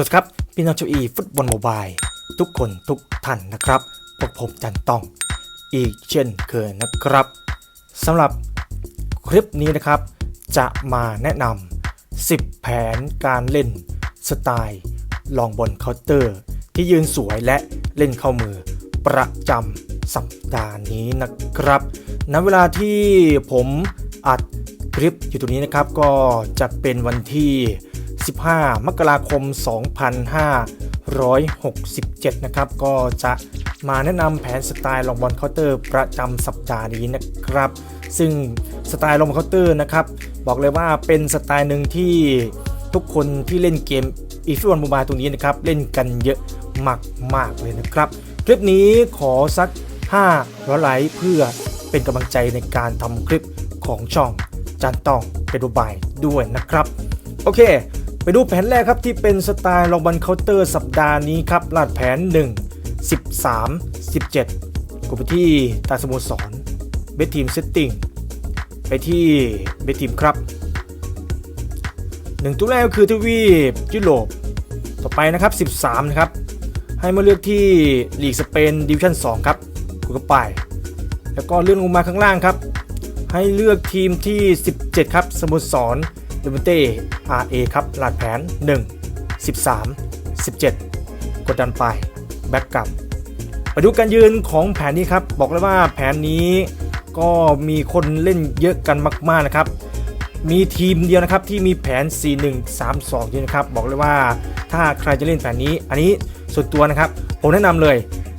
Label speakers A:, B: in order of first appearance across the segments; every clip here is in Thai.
A: สวัสดีครับ พี่น้องชาวอีฟุตบอลโมบายทุกคนทุกท่านนะครับพวกผมจันต้อง อีกเช่นเคยนะครับสำหรับคลิปนี้นะครับ จะมาแนะนำ10 แผนการเล่นสไตล์ลองบนเคาน์เตอร์ ที่ยืนสวยและเล่นเข้ามือประจำสัปดาห์นี้นะครับณเวลาที่ผมอัดคลิปอยู่ตรงนี้นะครับก็จะเป็นวันที่ 15 มกราคม 2567 นะครับ ก็จะมาแนะนำแผนสไตล์ลองบอลเคาน์เตอร์ประจำสัปดาห์นี้นะครับ ซึ่งสไตล์ลองบอลเคาน์เตอร์นะครับ บอกเลยว่าเป็นสไตล์หนึ่งที่ทุกคนที่เล่นเกมอีฟิวอนโมบายตรงนี้นะครับ เล่นกันเยอะมากๆเลยนะครับ คลิปนี้ขอสัก500ไลค์เพื่อเป็นกำลังใจในการทำคลิปของช่องจันต้องเป็นดูบายด้วยนะครับ โอเค ไปดูแผนแรกครับที่เป็นสไตล์ลองบอลเคาน์เตอร์สัปดาห์นี้ครับลาดแผน 1 13 17กดไปที่ตาสโมสรเบสทีมเซตติ้งไปที่เบสทีมครับหนึ่งตัวแรกก็คือทวีปยุโรปต่อไปนะครับ 13 นะครับ ให้มาเลือกที่ลีกสเปนดิวิชั่น 2 ครับกดเข้าไป แล้วก็เลื่อนลงมาข้างล่างครับ ให้เลือกทีมที่ 17 ครับ สโมุทร สอนเลเวนเต้ RA ครับลาดแผน 1 13 17 กดดันไปแบ็กกลับไปดูการยืนของแผนนี้ครับ บอกเลยว่าแผนนี้ก็มีคนเล่นเยอะกันมากๆนะครับ มีทีมเดียวนะครับที่มีแผน 4132ด้วยนะครับ บอกเลยว่าถ้าใครจะเล่นแผนนี้ อันนี้ส่วนตัวนะครับ ผมแนะนำเลย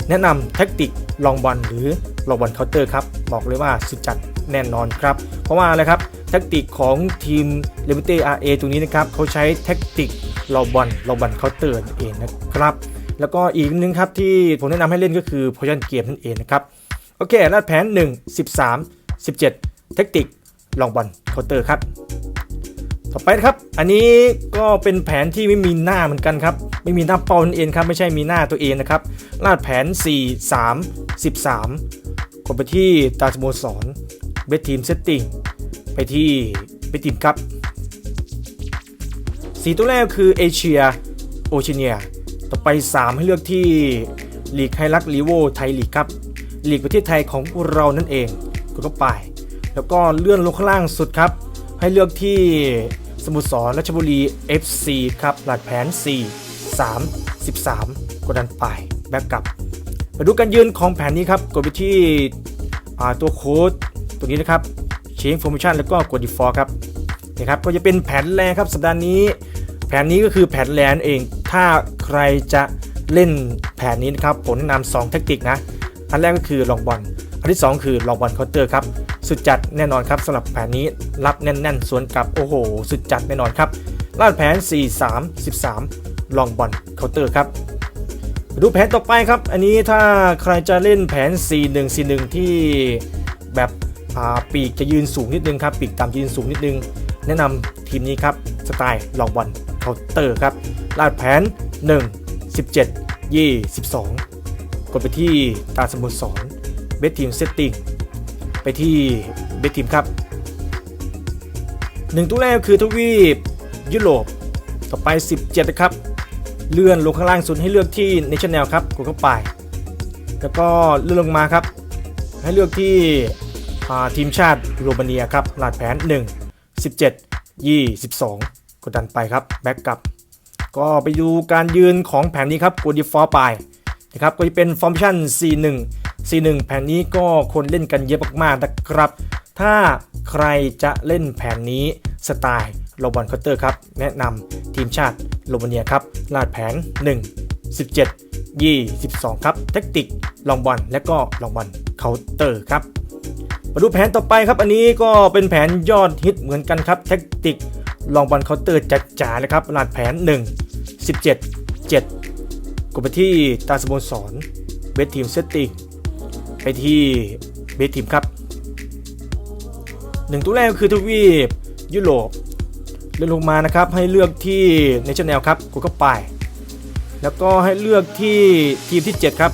A: แนะนำแท็กติกลองบอลหรือลองบอลเคาน์เตอร์ครับ บอกเลยว่าสุดจัด แน่นอนครับ เพราะว่าอะไรครับแท็กติกของทีมเลเวเต้อาร์เอตรงนี้นะครับเขาใช้แท็กติกลองบอลลองบอลเคาน์เตอร์นั่นเองนะครับแล้วก็อีกหนึงครับที่ผมแนะนำให้เล่นก็คือพยันเกมนั่นเองนะครับโอเคลาดแผน 1 13 17 เทคนิคลองบอลเคาน์เตอร์ครับ ต่อไปครับ อันนี้ก็เป็นแผนที่ไม่มีหน้าเหมือนกันครับ ไม่มีหน้าเป้านั่นเองครับ ไม่ใช่มีหน้าตัวเองนะครับลาดแผน 4 3 13กดไปที่ตาสโมสร เบสทีมเซตติ้งไปที่เบสทีมครับสีตัวแรกคือเอเชียโอเชียเนียต่อไป 3 ให้เลือกที่ลีกไฮรักลีโวไทยลีกครับลีกประเทศไทยของเรานั่นเองกดเข้าไป แล้วก็เลื่อนลงข้างล่างสุดครับ ให้เลือกที่สมุทรสอราชบุรี FC ครับหลัดแผน 4 3 13 กดดันไปแบ็กกลับ มาดูการยืนของแผนนี้ครับ กดไปที่ตัวโค้ด ตรงนี้นะครับ Change Formation แล้วก็กด Default ครับนะครับก็จะเป็นแผนแรกครับสัปดาห์นี้ แผนนี้ก็คือแผนแลนเอง ถ้าใครจะเล่นแผนนี้นะครับผมแนะนำ2แทคติกนะอันแรกก็คือลองบอลอันที่ 2 คือลองบอลเคาน์เตอร์ครับสุดจัดแน่นอนครับสำหรับแผนนี้รับแน่นๆ สวนกลับโอ้โห สุดจัดแน่นอนครับลาดแผน 4 3 13 ลองบอลเคาน์เตอร์ครับดูแผนต่อไปครับ อันนี้ถ้าใครจะเล่นแผน 4 1 4 1 ที่แบบอ่ ปีกจะยืนสูงนิดนึงครับปีกต่ำยืนสูงนิดนึง แนะนำทีมนี้ครับสไตล์ลองบอลเคาน์เตอร์ครับลาดแผน 1 17 22 กดไปที่ตาสมุทรสอนเบสทีมเซตติ้งไปที่เบสทีมครับหนึ่งตัวแรกคือทวีปยุโรปต่อไป 17 นะครับ เลื่อนลงข้างล่างสุดให้เลือกที่ National ครับกดเข้าไป แล้วก็เลื่อนลงมาครับ ให้เลือกที่ ทีมชาติโรมาเนียครับลาดแผน 1 17 22 กดดันไปครับแบ็กกลับ ก็ไปดูการยืนของแผนนี้ครับกด default ไปนะครับก็จะเป็น formation 41 41 แผนนี้ก็คนเล่นกันเยอะมากๆนะครับ ถ้าใครจะเล่นแผนนี้สไตล์โรบอลเคาน์เตอร์ครับ แนะนำทีมชาติโรมาเนียครับลาดแผน 1 17 22 ครับแทคติกลองบอลและก็ลองบอลเคาน์เตอร์ครับ มาดูแผนต่อไปครับ อันนี้ก็เป็นแผนยอดฮิตเหมือนกันครับแท็กติกลองบอลเคาน์เตอร์จัดจ๋าเลยครับรหัสแผน 1 17 7กดไปที่ตาสโมสรเบสทีมเซตติ้งไปที่เบสทีมครับหนึ่งตัวแรกก็คือทวีปยุโรปเลื่อนลงมานะครับให้เลือกที่ในชแนลครับกดเข้าไป แล้วก็ให้เลือกที่ทีมที่ 7 ครับ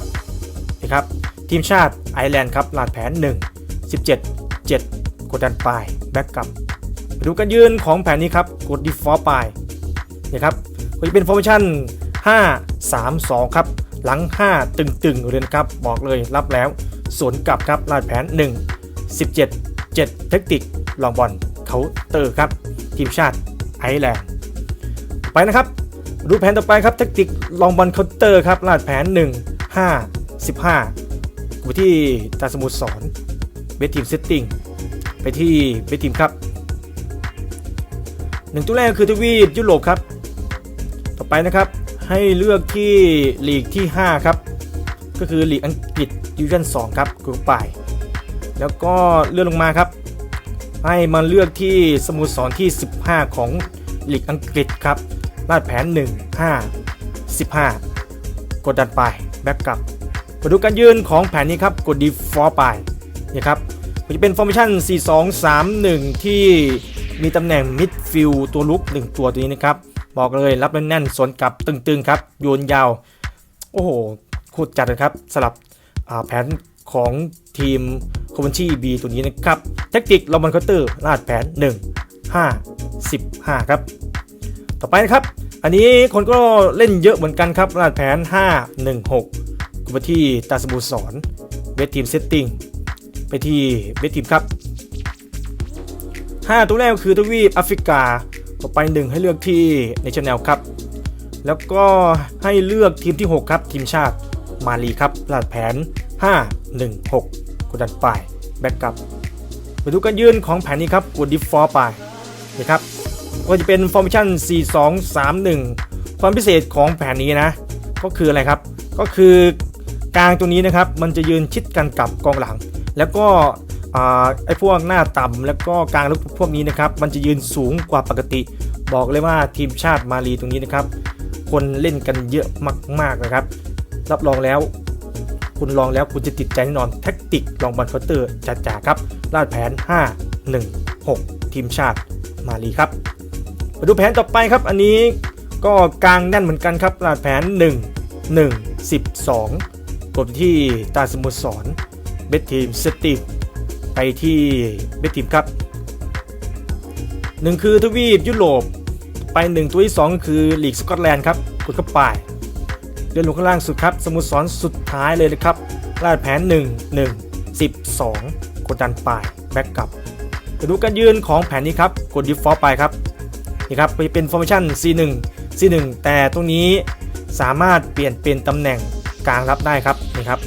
A: นะครับ ทีมชาติไอร์แลนด์ครับลาดแผน 1 17 7 กดดันไปแบ็กกลับไปดูการยืนของแผนนี้ครับกด default ไปนะครับก็จะเป็นฟอร์มชั่น 5 3 2 ครับ หลัง 5 ตึงๆเลยนะครับ บอกเลยรับแล้วสวนกลับครับลาดแผน 1 17 7 เทคนิคลองบอลเคาเตอร์ครับ ทีมชาติไอร์แลนด์ไปนะครับ ดูแผนต่อไปครับแทคติกลองบอลเคาน์เตอร์ครับลาดแผน 1 5 15ไปที่ตาสมุทรสอนเบสทีมเซตติ้งไปที่เบสทีมครับหนึ่งตัวแรกคือทวีปยุโรปครับ ต่อไปนะครับให้เลือกที่ลีกที่ 5 ครับ ก็คือลีกอังกฤษดิวิชั่น2ครับกลุ่มป่ายแล้วก็เลื่อนลงมาครับ ให้มาเลือกที่สโมุสรที่ 15 ของลีกอังกฤษครับ ลาดแผน 1 5 15 กดดันไปแบ็กกลับมาดูการยืนของแผนนี้ครับ กดดีฟอร์ไปนี่ครับมันจะเป็นฟอร์มชั่น 4 2 3 1 ที่มีตำแหน่งมิดฟิลตัวลุก 1 ตัวตัวนี้นะครับ บอกเลยรับแน่นๆสวนกลับตึงๆครับ โยนยาว โอ้โหโคตรจัดเลยครับสลับแผนของทีมโคบันชีบีตัวนี้นะครับ แท็กติกลอมันเคาเตอร์ลาดแผน 1 5 15 ครับ ต่อไปนะครับ อันนี้คนก็เล่นเยอะเหมือนกันครับลาดแผน 5 1 6กูไปที่ตาสบูสอนเวททีมเซตติ้งไปที่เวททีมครับ 5 ตัวแรกก็คือทวีปแอฟริกา ต่อไป 1 ให้เลือกที่ในชแนลครับ แล้วก็ให้เลือกทีมที่ 6 ครับ ทีมชาติมาลีครับลาดแผน 5 1 6กดดันไปแบ็กกลับมาดูการยืนของแผนนี้ครับกดดิฟฟอร์ไปนี่ครับ ก็จะเป็นฟอร์มชั่น4 2 3 1 ความพิเศษของแผนนี้นะ ก็คืออะไรครับ ก็คือกลางตัวนี้นะครับ มันจะยืนชิดกันกับกองหลัง แล้วก็ไอ้พวกหน้าต่ำแล้วก็กลางล้วพวกนี้นะครับ มันจะยืนสูงกว่าปกติ บอกเลยว่าทีมชาติมาลีตรงนี้นะครับ คนเล่นกันเยอะมากๆนะครับ รับรองแล้ว คุณลองแล้วคุณจะติดใจแน่นอนแท็กติกลองบอลเคาน์เตอร์จัดจ่าครับลาดแผน 5 1 6 ทีมชาติมาลีครับ มาดูแผนต่อไปครับ อันนี้ก็กลางแน่นเหมือนกันครับลาดแผน 1 1 12กดที่ตาสมุทรสอนเบสทีมสติกไปที่เบสทีมครับหนึ่งคือทวีปยุโรปไปหนึ่งตัวที่สองคือลีกสกอตแลนด์ครับกดเข้าไปเดินลงข้างล่างสุดครับ สมุทรสอนสุดท้ายเลยนะครับลาดแผน 1 1 12 กดดันไปแบ็กกลับมาดูการยืนของแผนนี้ครับ กดดีฟอลต์ไปครับ นี่ครับเป็น formation C1 C1 แต่ตรงนี้สามารถเปลี่ยนเป็นตำแหน่งกลางรับได้ครับนี่ครับ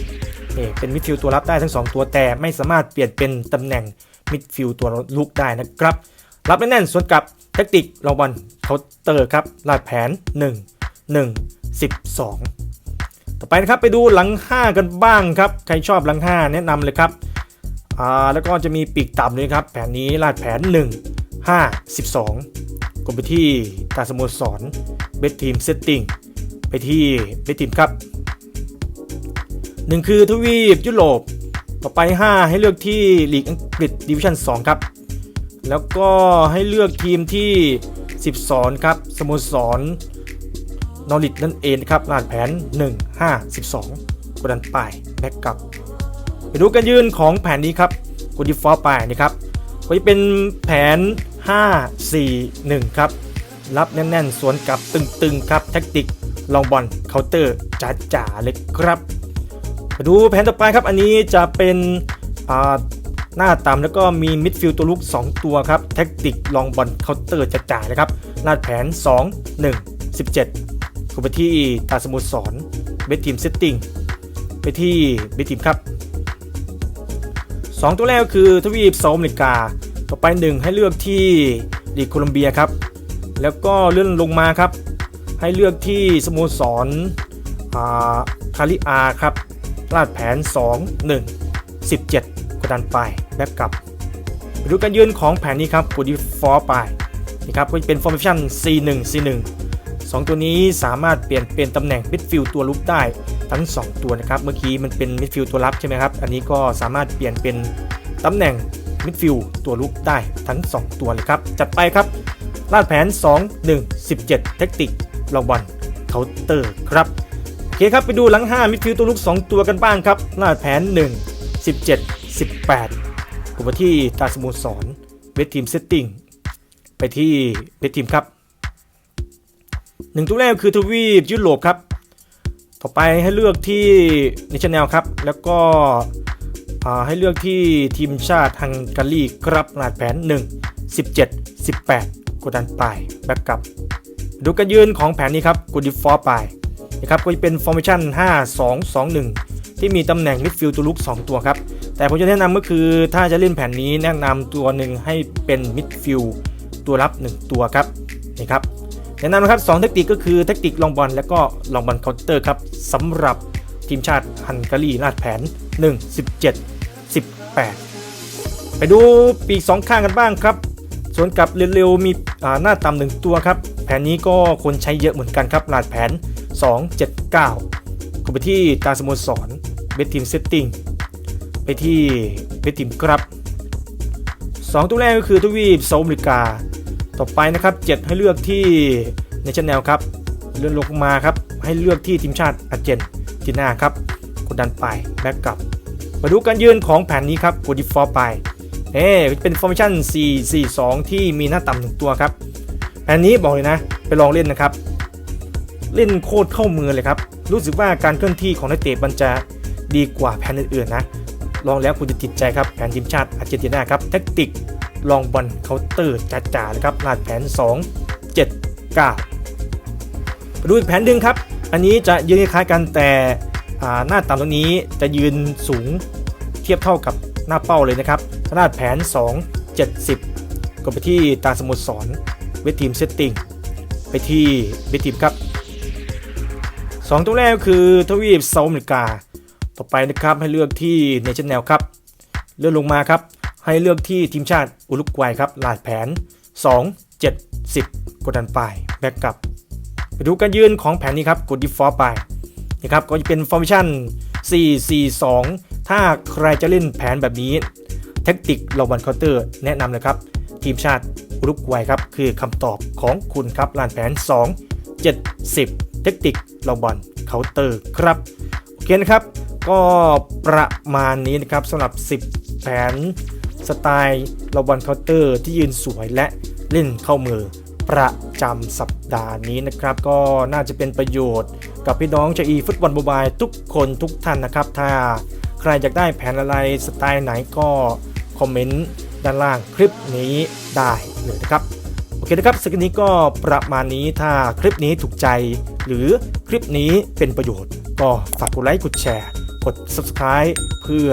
A: นี่เป็นมิดฟิลด์ตัวรับได้ทั้ง 2 ตัวแต่ไม่สามารถเปลี่ยนเป็นตำแหน่งมิดฟิลด์ตัวลุกได้นะครับ รับแน่นๆสวนกับแทคติกลองบอลเคาน์เตอร์ครับลาดแผน 1 1 12 ต่อไปนะครับไปดูหลัง 5 กันบ้างครับ ใครชอบหลัง 5 แนะนำเลยครับอ่าแล้วก็จะมีปีกต่ำด้วยครับ แผนนี้ลาดแผน 1 5 12 กดไปที่ตาสโมสรเบสทีมเซตติ้งไปที่เบสทีมครับหนึ่งคือทวีปยุโรปต่อไป 5 ให้เลือกที่ลีกอังกฤษดิวิชั่น2ครับ แล้วก็ให้เลือกทีมที่ 12 ครับ สโมสรนอริทนั่นเองครับลาดแผน 1 5 12กดดันไปแบ็กกลับ ไปดูกันยืนของแผนนี้ครับกดดีฟอลต์ไปนะครับก็จะเป็นแผน 5 4 1 ครับ รับแน่นๆ สวนกลับตึงๆ ครับ แท็กติก ลองบอลเคาน์เตอร์จ๋าๆเลยครับ มาดูแผนต่อไปครับ อันนี้จะเป็นอาหน้าต่ำแล้วก็มีมิดฟิลด์ตัวลุก 2 ตัวครับ แท็กติก ลองบอลเคาน์เตอร์จ๋าๆเลยครับลาดแผน 2 1 17กดไปที่ตาสมุทรสอนเบสทีมเซตติ้งไปที่เบสทีมครับ 2 ตัวแรกก็คือทวีปเซาอเมริกา ต่อไป 1 ให้เลือกที่ลีกโคลัมเบียครับ แล้วก็เลื่อนลงมาครับ ให้เลือกที่สโมสรอ่าคาริอาครับลาดแผน 2 1 17 กดดันไปแบ็กกลับไปดูการยืนของแผนนี้ครับกดดีฟอร์ไปนี่ครับก็จะเป็น formation C1 C1 2 ตัวนี้สามารถเปลี่ยนเป็นตำแหน่งมิดฟิลด์ตัวลุกได้ทั้ง 2 ตัวนะครับ เมื่อกี้มันเป็นมิดฟิลด์ตัวรับใช่ไหมครับ อันนี้ก็สามารถเปลี่ยนเป็นตำแหน่ง มิดฟิลด์ตัวลุกได้ทั้ง 2 ตัวเลยครับ จัดไปครับ ลาดแผน 2 1 17 เทคนิคลองบอลเคาน์เตอร์ครับโอเคครับไปดูหลัง 5 มิดฟิลด์ตัวลุก 2 ตัวกันบ้างครับ ลาดแผน 1 17 18ผมมาที่ตาสโมุสรเวททีมเซตติ้งไปที่เวททีมครับหนึ่งตัวแรกคือทวีปยุโรปครับ ต่อไปให้เลือกที่นิชแนลครับ แล้วก็ ให้เลือกที่ทีมชาติฮังการีครับรหัสแผน 1 17 18กดดันไปแบ็กกลับ ดูการยืนของแผนนี้ครับกดดิฟอร์ไปนะครับก็จะเป็นฟอร์เมชัน5 2 2 1 ที่มีตำแหน่งมิดฟิลด์ตัวลุก 2 ตัวครับ แต่ผมจะแนะนำก็คือถ้าจะเล่นแผนนี้แนะนำตัวหนึ่งให้เป็นมิดฟิลด์ตัวรับ 1 ตัวครับนี่ครับแนะนำนะครับ2เทคนิคก็คือเทคนิคลองบอลและก็ลองบอลเคาน์เตอร์ครับสำหรับทีมชาติฮังการีลาดแผน 17 18 ไปดูปีกสองข้างกันบ้างครับ ส่วนกับเร็วๆมีหน้าต่ำหนึ่งตัวครับ แผนนี้ก็คนใช้เยอะเหมือนกันครับหลาดแผน 2 7 9ก็ไปที่ตาสโมสรเบสทีมเซตติ้งไปที่เบสทีมครับ 2 ตัวแรกก็คือทวีปโซลอเมริกา ต่อไปนะครับ 7 ให้เลือกที่ในชแนลครับเลื่อนลงมาครับให้เลือกที่ทีมชาติอาร์เจนตินาครับกดดันไปแบ็กกลับ มาดูการยืนของแผนนี้ครับกดดิฟอร์ไปเอ๊เป็นฟอร์มชั่น 4 4 2 ที่มีหน้าต่ำหนึ่งตัวครับ แผนนี้บอกเลยนะ ไปลองเล่นนะครับ เล่นโคตรเข้ามือเลยครับ รู้สึกว่าการเคลื่อนที่ของนักเตะมันจะดีกว่าแผนอื่นๆนะ ลองแล้วคุณจะติดใจครับ แผนทีมชาติอาร์เจนตินาครับ แทคติก ลองบอลเคาน์เตอร์จ๋าๆเลยครับลาดแผน 2 7 9 ไปดูอีกแผนหนึ่งครับ อันนี้จะยืนคล้ายกันแต่ หน้าต่ำตรงนี้จะยืนสูงเทียบเท่ากับหน้าเป้าเลยนะครับขนาดแผน 2 70ก็ไปที่ตาสมุทรสอนเวททีมเซตติ้งไปที่เวททีมครับ 2 ตัวแรกก็คือทวีปเซาท์อเมริกา ต่อไปนะครับให้เลือกที่เนชั่นแนลครับ เลื่อนลงมาครับ ให้เลือกที่ทีมชาติอุรุกวัยครับลาดแผน 270 กดดันไปแบ็กกลับ ไปดูการยืนของแผนนี้ครับ กดดิฟอร์ไป นะครับก็จะเป็นฟอร์มชั่น 4 4 2 ถ้าใครจะเล่นแผนแบบนี้ แท็กติกลอบอลเคาน์เตอร์แนะนำเลยครับ ทีมชาติอุรุกวัยครับ คือคำตอบของคุณครับลานแผน 2 7 10 เทคนิคลอบอลเคาน์เตอร์ครับ โอเคนะครับ ก็ประมาณนี้นะครับสำหรับ 10 แผนสไตล์ลอบอลเคาน์เตอร์ที่ยืนสวยและเล่นเข้ามือประจำสัปดาห์นี้นะครับ ก็น่าจะเป็นประโยชน์ กับพี่น้องชาวอีฟุตบอลโมบายทุกคนทุกท่านนะครับ ถ้าใครอยากได้แผนอะไรสไตล์ไหนก็คอมเมนต์ด้านล่างคลิปนี้ได้เลยนะครับโอเคนะครับสกินนี้ก็ประมาณนี้ถ้าคลิปนี้ถูกใจ หรือคลิปนี้เป็นประโยชน์ ก็ฝากกดไลค์กดแชร์ กด subscribe เพื่อ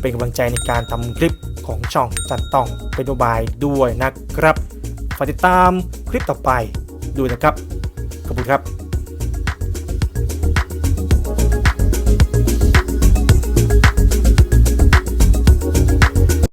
A: เป็นกำลังใจในการทำคลิปของช่องจันต้องเป็นโบายด้วยนะครับฝากติดตามคลิปต่อไปด้วยนะครับ ขอบคุณครับ